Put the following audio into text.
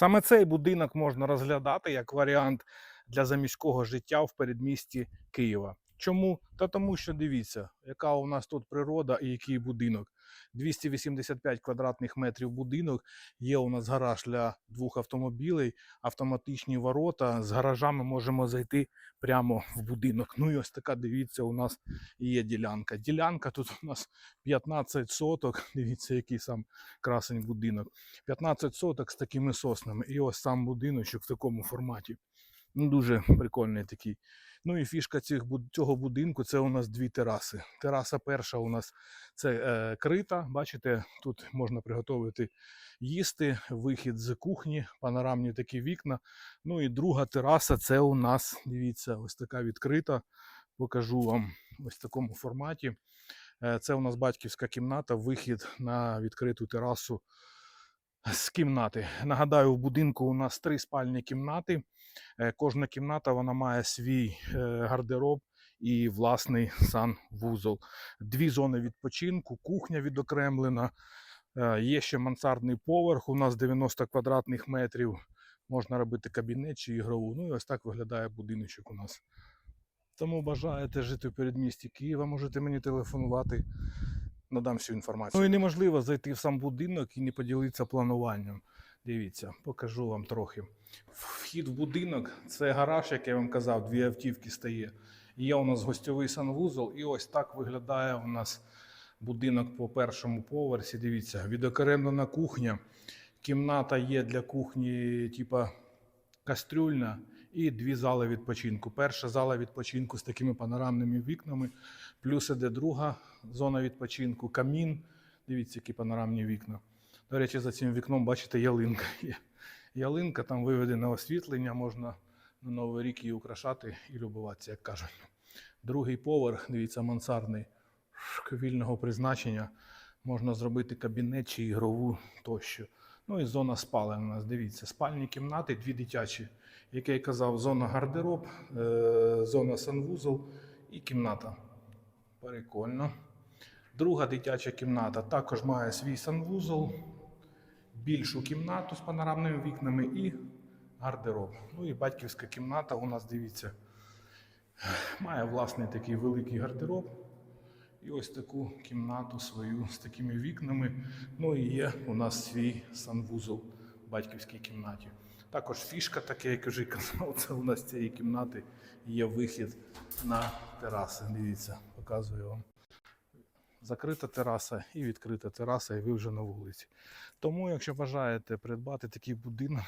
Саме цей будинок можна розглядати як варіант для заміського життя в передмісті Києва. Чому? Та тому, що дивіться, яка у нас тут природа і який будинок. 285 квадратних метрів будинок. Є у нас гараж для двох автомобілей, автоматичні ворота. З гаража ми можемо зайти прямо в будинок. Ну і ось така, дивіться, у нас є ділянка. Ділянка тут у нас 15 соток. Дивіться, який сам красень будинок. 15 соток з такими соснами. І ось сам будиночок в такому форматі. Ну, дуже прикольний такий. Ну і фішка цих, цього будинку це у нас дві тераси. Тераса перша у нас це е, крита. Бачите, тут можна приготувати їсти, вихід з кухні, панорамні такі вікна. Ну і друга тераса це у нас, дивіться, ось така відкрита. Покажу вам ось в такому форматі. Е, Це у нас батьківська кімната, вихід на відкриту терасу з кімнати. Нагадаю, в будинку у нас три спальні кімнати. Е, Кожна кімната вона має свій е, гардероб і власний санвузол. Дві зони відпочинку, кухня відокремлена. Е, Є ще мансардний поверх. У нас 90 квадратних метрів. Можна робити кабінет чи ігрову. Ну і ось так виглядає будиночок у нас. Тому бажаєте жити в передмісті Києва, можете мені телефонувати, надам всю інформацію. Ну і неможливо зайти в сам будинок і не поділитися плануванням. Дивіться, покажу вам трохи. Вхід в будинок це гараж, як я вам казав, дві автівки стає. Є у нас гостьовий санвузол, і ось так виглядає у нас будинок по першому поверсі. Дивіться, відокремлена кухня. Кімната є для кухні, типа кастрюльна, і дві зали відпочинку. Перша зала відпочинку з такими панорамними вікнами, плюс іде друга зона відпочинку, камін. Дивіться, які панорамні вікна. До речі, за цим вікном, бачите, ялинка є. Ялинка, там виведене освітлення, можна на Новий рік її украшати і любуватися, як кажуть. Другий поверх, дивіться, мансардний вільного призначення. Можна зробити кабінет чи ігрову тощо. Ну і зона спалень у нас. Дивіться, спальні кімнати, дві дитячі. Як я й казав, зона гардероб, е, зона санвузол і кімната. Прикольно. Друга дитяча кімната також має свій санвузол, більшу кімнату з панорамними вікнами і гардероб. Ну і батьківська кімната у нас, дивіться, має власний такий великий гардероб. І ось таку кімнату свою з такими вікнами. Ну і є у нас свій санвузол в батьківській кімнаті. Також фішка таке, як вже казав, це у нас цієї кімнати є вихід на тераси. Дивіться, показую вам. Закрита тераса і відкрита тераса, і ви вже на вулиці. Тому, якщо бажаєте придбати такий будинок,